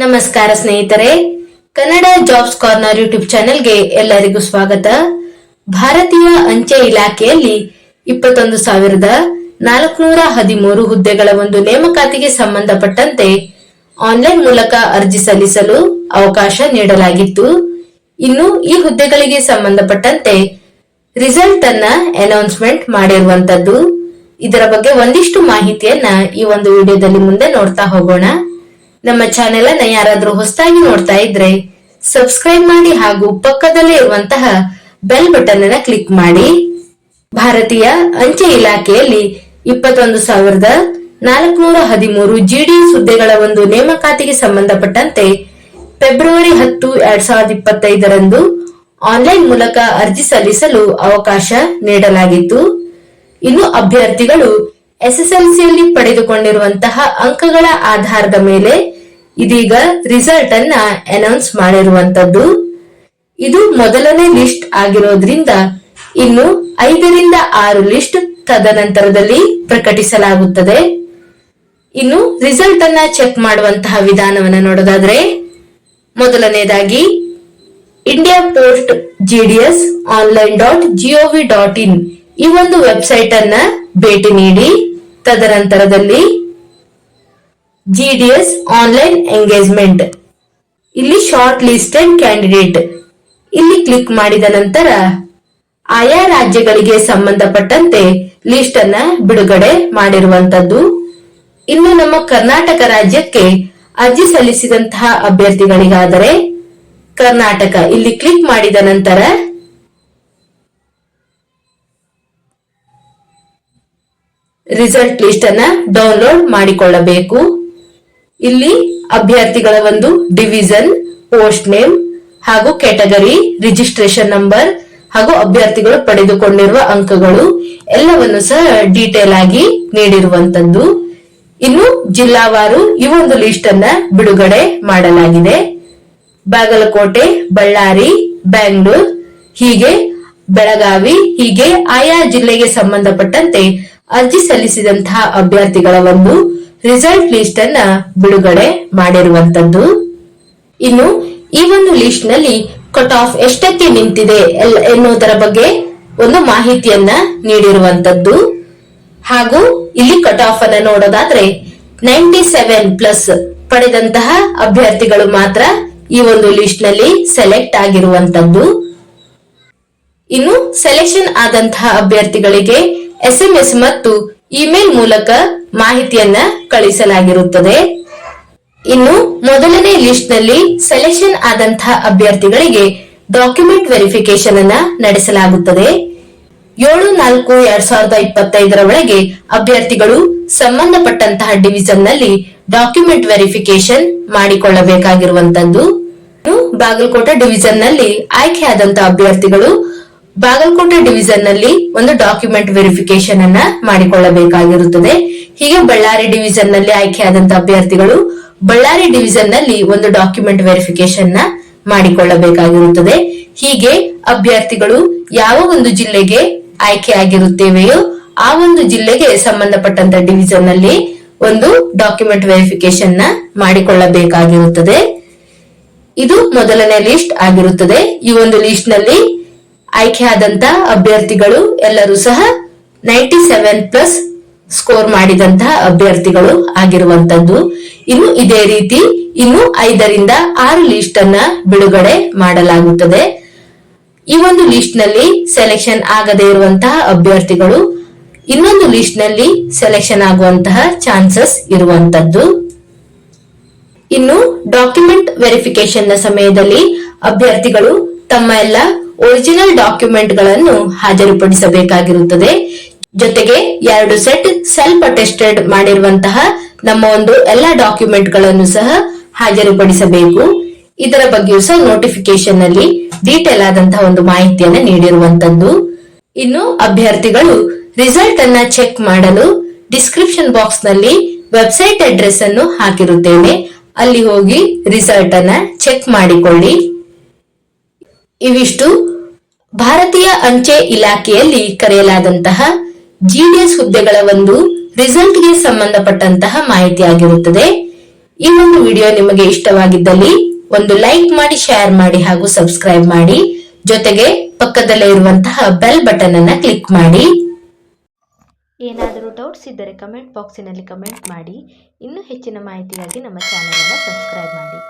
ನಮಸ್ಕಾರ ಸ್ನೇಹಿತರೆ, Kannada jobs corner YouTube ಚಾನೆಲ್ಗೆ ಎಲ್ಲರಿಗೂ ಸ್ವಾಗತ. ಭಾರತೀಯ ಅಂಚೆ ಇಲಾಖೆಯಲ್ಲಿ ಇಪ್ಪತ್ತೊಂದು ಸಾವಿರದ ನಾಲ್ಕುನೂರ ಹದಿಮೂರು ಹುದ್ದೆಗಳ ಒಂದು ನೇಮಕಾತಿಗೆ ಸಂಬಂಧಪಟ್ಟಂತೆ ಆನ್ಲೈನ್ ಮೂಲಕ ಅರ್ಜಿ ಸಲ್ಲಿಸಲು ಅವಕಾಶ ನೀಡಲಾಗಿತ್ತು. ಇನ್ನು ಈ ಹುದ್ದೆಗಳಿಗೆ ಸಂಬಂಧಪಟ್ಟಂತೆ ರಿಸಲ್ಟ್ ಅನ್ನ ಅನೌನ್ಸ್ಮೆಂಟ್ ಮಾಡಿರುವಂತದ್ದು. ಇದರ ಬಗ್ಗೆ ಒಂದಿಷ್ಟು ಮಾಹಿತಿಯನ್ನ ಈ ಒಂದು ವಿಡಿಯೋದಲ್ಲಿ ಮುಂದೆ ನೋಡ್ತಾ ಹೋಗೋಣ. ನಮ್ಮ ಚಾನೆಲ್ ಅನ್ನ ಯಾರಾದ್ರೂ ಹೊಸದಾಗಿ ನೋಡ್ತಾ ಇದ್ರೆ ಸಬ್ಸ್ಕ್ರೈಬ್ ಮಾಡಿ ಹಾಗೂ ಪಕ್ಕದಲ್ಲೇ ಇರುವಂತಹ ಬೆಲ್ ಬಟನ್ ಅನ್ನ ಕ್ಲಿಕ್ ಮಾಡಿ. ಭಾರತೀಯ ಅಂಚೆ ಇಲಾಖೆಯಲ್ಲಿ ಇಪ್ಪತ್ತೊಂದು ಸಾವಿರದ ನಾಲ್ಕುನೂರ ಹದಿಮೂರು ಜಿಡಿಎಸ್ ಹುದ್ದೆಗಳ ಒಂದು ನೇಮಕಾತಿಗೆ ಸಂಬಂಧಪಟ್ಟಂತೆ ಫೆಬ್ರವರಿ ಹತ್ತು, ಎರಡ್ ಸಾವಿರದ ಇಪ್ಪತ್ತೈದರಂದು ಆನ್ಲೈನ್ ಮೂಲಕ ಅರ್ಜಿ ಸಲ್ಲಿಸಲು ಅವಕಾಶ ನೀಡಲಾಗಿತ್ತು. ಇನ್ನು ಅಭ್ಯರ್ಥಿಗಳು ಎಸ್ಎಸ್ಎಲ್ಸಿಯಲ್ಲಿ ಪಡೆದುಕೊಂಡಿರುವಂತಹ ಅಂಕಗಳ ಆಧಾರದ ಮೇಲೆ ಇದೀಗ ರಿಸಲ್ಟ್ ಅನ್ನ ಅನೌನ್ಸ್ ಮಾಡಿರುವಂತದ್ದು. ಇದು ಮೊದಲನೇ ಲಿಸ್ಟ್ ಆಗಿರೋದ್ರಿಂದ ಇನ್ನು ಐದರಿಂದ ಆರು ಲಿಸ್ಟ್ ತದನಂತರದಲ್ಲಿ ಪ್ರಕಟಿಸಲಾಗುತ್ತದೆ. ಇನ್ನು ರಿಸಲ್ಟ್ ಅನ್ನ ಚೆಕ್ ಮಾಡುವಂತಹ ವಿಧಾನವನ್ನು ನೋಡೋದಾದ್ರೆ, ಮೊದಲನೇದಾಗಿ India post GDS online dot G O V dot in ಈ ಒಂದು ವೆಬ್ಸೈಟ್ ಅನ್ನ ಭೇಟಿ ನೀಡಿ, ತದನಂತರದಲ್ಲಿ ಜಿಡಿಎಸ್ ಆನ್ಲೈನ್ ಎಂಗೇಜ್ಮೆಂಟ್ ಇಲ್ಲಿ ಶಾರ್ಟ್ ಲಿಸ್ಟೆಡ್ ಕ್ಯಾಂಡಿಡೇಟ್ ಇಲ್ಲಿ ಕ್ಲಿಕ್ ಮಾಡಿದ ನಂತರ ಆಯಾ ರಾಜ್ಯಗಳಿಗೆ ಸಂಬಂಧಪಟ್ಟಂತೆ ಲಿಸ್ಟ್ ಅನ್ನ ಬಿಡುಗಡೆ ಮಾಡಿರುವಂತದ್ದು. ಇನ್ನು ನಮ್ಮ ಕರ್ನಾಟಕ ರಾಜ್ಯಕ್ಕೆ ಅರ್ಜಿ ಸಲ್ಲಿಸಿದಂತಹ ಅಭ್ಯರ್ಥಿಗಳಿಗಾದರೆ ಕರ್ನಾಟಕ ಇಲ್ಲಿ ಕ್ಲಿಕ್ ಮಾಡಿದ ನಂತರ ರಿಸಲ್ಟ್ ಲಿಸ್ಟ್ ಅನ್ನ ಡೌನ್ಲೋಡ್ ಮಾಡಿಕೊಳ್ಳಬೇಕು. ಇಲ್ಲಿ ಅಭ್ಯರ್ಥಿಗಳ ಒಂದು ಡಿವಿಷನ್ ಪೋಸ್ಟ್ ನೇಮ್ ಹಾಗೂ ಕ್ಯಾಟಗರಿ ರಿಜಿಸ್ಟ್ರೇಷನ್ ನಂಬರ್ ಹಾಗೂ ಅಭ್ಯರ್ಥಿಗಳು ಪಡೆದುಕೊಂಡಿರುವ ಅಂಕಗಳು ಎಲ್ಲವನ್ನು ಸಹ ಡೀಟೇಲ್ ಆಗಿ ನೀಡಿರುವಂತದ್ದು. ಇನ್ನು ಜಿಲ್ಲಾವಾರು ಈ ಒಂದು ಲಿಸ್ಟ್ ಅನ್ನ ಬಿಡುಗಡೆ ಮಾಡಲಾಗಿದೆ. ಬಾಗಲಕೋಟೆ, ಬಳ್ಳಾರಿ, ಬ್ಯಾಂಗ್ಳೂರ್, ಹೀಗೆ ಬೆಳಗಾವಿ, ಹೀಗೆ ಆಯಾ ಜಿಲ್ಲೆಗೆ ಸಂಬಂಧಪಟ್ಟಂತೆ ಅರ್ಜಿ ಸಲ್ಲಿಸಿದಂತಹ ಅಭ್ಯರ್ಥಿಗಳ ಒಂದು ರಿಸಲ್ಟ್ ಲಿಸ್ಟ್ ಅನ್ನ ಬಿಡುಗಡೆ ಮಾಡಿರುವಂತದ್ದು. ಇನ್ನು ಈ ಒಂದು ಲಿಸ್ಟ್ನಲ್ಲಿ ಕಟ್ ಆಫ್ ಎಷ್ಟಕ್ಕೆ ನಿಂತಿದೆ ಎನ್ನುವುದರ ಬಗ್ಗೆ ಒಂದು ಮಾಹಿತಿಯನ್ನ ನೀಡಿರುವಂತದ್ದು. ಹಾಗೂ ಇಲ್ಲಿ ಕಟ್ ಆಫ್ ಅನ್ನ ನೋಡೋದಾದ್ರೆ ನೈಂಟಿ ಸೆವೆನ್ ಪ್ಲಸ್ ಪಡೆದಂತಹ ಅಭ್ಯರ್ಥಿಗಳು ಮಾತ್ರ ಈ ಒಂದು ಲಿಸ್ಟ್ನಲ್ಲಿ ಸೆಲೆಕ್ಟ್ ಆಗಿರುವಂತದ್ದು. ಇನ್ನು ಸೆಲೆಕ್ಷನ್ ಆದಂತಹ ಅಭ್ಯರ್ಥಿಗಳಿಗೆ ಎಸ್ಎಂಎಸ್ ಮತ್ತು ಇಮೇಲ್ ಮೂಲಕ ಮಾಹಿತಿಯನ್ನ ಕಳಿಸಲಾಗಿರುತ್ತದೆ. ಇನ್ನು ಮೊದಲನೇ ಲಿಸ್ಟ್ನಲ್ಲಿ ಸೆಲೆಕ್ಷನ್ ಆದಂತಹ ಅಭ್ಯರ್ಥಿಗಳಿಗೆ ಡಾಕ್ಯುಮೆಂಟ್ ವೆರಿಫಿಕೇಶನ್ ಅನ್ನ ನಡೆಸಲಾಗುತ್ತದೆ. ಏಳು ನಾಲ್ಕು ಎರಡ್ ಸಾವಿರದ ಇಪ್ಪತ್ತೈದರ ಒಳಗೆ ಅಭ್ಯರ್ಥಿಗಳು ಸಂಬಂಧಪಟ್ಟಂತಹ ಡಿವಿಷನ್ನಲ್ಲಿ ಡಾಕ್ಯುಮೆಂಟ್ ವೆರಿಫಿಕೇಶನ್ ಮಾಡಿಕೊಳ್ಳಬೇಕಾಗಿರುವಂತದ್ದು. ಬಾಗಲಕೋಟೆ ಡಿವಿಷನ್ನಲ್ಲಿ ಆಯ್ಕೆಯಾದಂತಹ ಅಭ್ಯರ್ಥಿಗಳು ಬಾಗಲಕೋಟೆ ಡಿವಿಷನ್ನಲ್ಲಿ ಒಂದು ಡಾಕ್ಯುಮೆಂಟ್ ವೆರಿಫಿಕೇಶನ್ ಅನ್ನ ಮಾಡಿಕೊಳ್ಳಬೇಕಾಗಿರುತ್ತದೆ. ಹೀಗೆ ಬಳ್ಳಾರಿ ಡಿವಿಷನ್ನಲ್ಲಿ ಆಯ್ಕೆಯಾದಂತಹ ಅಭ್ಯರ್ಥಿಗಳು ಬಳ್ಳಾರಿ ಡಿವಿಷನ್ನಲ್ಲಿ ಒಂದು ಡಾಕ್ಯುಮೆಂಟ್ ವೆರಿಫಿಕೇಶನ್ನ ಮಾಡಿಕೊಳ್ಳಬೇಕಾಗಿರುತ್ತದೆ. ಹೀಗೆ ಅಭ್ಯರ್ಥಿಗಳು ಯಾವ ಒಂದು ಜಿಲ್ಲೆಗೆ ಆಯ್ಕೆಯಾಗಿರುತ್ತೇವೆಯೋ ಆ ಒಂದು ಜಿಲ್ಲೆಗೆ ಸಂಬಂಧಪಟ್ಟಂತ ಡಿವಿಷನ್ನಲ್ಲಿ ಒಂದು ಡಾಕ್ಯುಮೆಂಟ್ ವೆರಿಫಿಕೇಶನ್ನ ಮಾಡಿಕೊಳ್ಳಬೇಕಾಗಿರುತ್ತದೆ. ಇದು ಮೊದಲನೇ ಲಿಸ್ಟ್ ಆಗಿರುತ್ತದೆ. ಈ ಒಂದು ಲಿಸ್ಟ್ನಲ್ಲಿ ಆಯ್ಕೆಯಾದಂತ ಅಭ್ಯರ್ಥಿಗಳು ಎಲ್ಲರೂ ಸಹ ನೈಂಟಿ ಸೆವೆನ್ ಪ್ಲಸ್ ಸ್ಕೋರ್ ಮಾಡಿದಂತಹ ಅಭ್ಯರ್ಥಿಗಳು ಆಗಿರುವಂತದ್ದು. ಇನ್ನು ಇದೇ ರೀತಿ ಇನ್ನು ಐದರಿಂದ ಆರು ಲಿಸ್ಟ್ ಅನ್ನ ಬಿಡುಗಡೆ ಮಾಡಲಾಗುತ್ತದೆ. ಈ ಒಂದು ಲಿಸ್ಟ್ನಲ್ಲಿ ಸೆಲೆಕ್ಷನ್ ಆಗದೇ ಇರುವಂತಹ ಅಭ್ಯರ್ಥಿಗಳು, ಇನ್ನೊಂದು ಲಿಸ್ಟ್ನಲ್ಲಿ ಸೆಲೆಕ್ಷನ್ ಆಗುವಂತಹ ಚಾನ್ಸಸ್ ಇರುವಂತದ್ದು. ಇನ್ನು ಡಾಕ್ಯುಮೆಂಟ್ ವೆರಿಫಿಕೇಶನ್ನ ಸಮಯದಲ್ಲಿ ಅಭ್ಯರ್ಥಿಗಳು ತಮ್ಮ ಎಲ್ಲ ಒರಿಜಿನಲ್ ಡಾಕ್ಯುಮೆಂಟ್ಗಳನ್ನು ಹಾಜರುಪಡಿಸಬೇಕಾಗಿರುತ್ತದೆ. ಜೊತೆಗೆ ಎರಡು ಸೆಟ್ ಸೆಲ್ಫ್ ಅಟೆಸ್ಟೆಡ್ ಮಾಡಿರುವಂತಹ ನಮ್ಮ ಒಂದು ಎಲ್ಲ ಡಾಕ್ಯುಮೆಂಟ್ಗಳನ್ನು ಸಹ ಹಾಜರುಪಡಿಸಬೇಕು. ಇದರ ಬಗ್ಗೆಯೂ ಸಹ ನೋಟಿಫಿಕೇಶನ್ನಲ್ಲಿ ಡೀಟೇಲ್ ಆದಂತಹ ಒಂದು ಮಾಹಿತಿಯನ್ನು ನೀಡಿರುವಂತದ್ದು. ಇನ್ನು ಅಭ್ಯರ್ಥಿಗಳು ರಿಸಲ್ಟ್ ಅನ್ನ ಚೆಕ್ ಮಾಡಲು ಡಿಸ್ಕ್ರಿಪ್ಷನ್ ಬಾಕ್ಸ್ನಲ್ಲಿ ವೆಬ್ಸೈಟ್ ಅಡ್ರೆಸ್ ಅನ್ನು ಹಾಕಿರುತ್ತೇನೆ. ಅಲ್ಲಿ ಹೋಗಿ ರಿಸಲ್ಟ್ ಅನ್ನ ಚೆಕ್ ಮಾಡಿಕೊಳ್ಳಿ. ಇವಿಷ್ಟು. ಭಾರತೀಯ ಅಂಚೆ ಇಲಾಖೆಯಲ್ಲಿ ಕರೆಯಲಾದಂತಹ ಜಿಡಿಎಸ್ ಹುದ್ದೆಗಳ ಒಂದು ರಿಸಲ್ಟ್ಗೆ ಸಂಬಂಧಪಟ್ಟಂತಹ ಮಾಹಿತಿಯಾಗಿರುತ್ತದೆ ಈ ಒಂದು ವಿಡಿಯೋ ನಿಮಗೆ ಇಷ್ಟವಾಗಿದ್ದಲ್ಲಿ ಒಂದು ಲೈಕ್ ಮಾಡಿ, ಶೇರ್ ಮಾಡಿ ಹಾಗೂ ಸಬ್ಸ್ಕ್ರೈಬ್ ಮಾಡಿ. ಜೊತೆಗೆ ಪಕ್ಕದಲ್ಲೇ ಇರುವಂತಹ ಬೆಲ್ ಬಟನ್ ಅನ್ನ ಕ್ಲಿಕ್ ಮಾಡಿ. ಏನಾದರೂ ಡೌಟ್ಸ್ ಇದ್ದರೆ ಕಮೆಂಟ್ ಬಾಕ್ಸಿನಲ್ಲಿ ಕಮೆಂಟ್ ಮಾಡಿ. ಇನ್ನೂ ಹೆಚ್ಚಿನ ಮಾಹಿತಿಗಾಗಿ ನಮ್ಮ ಚಾನಲನ್ನು ಸಬ್ಸ್ಕ್ರೈಬ್ ಮಾಡಿ.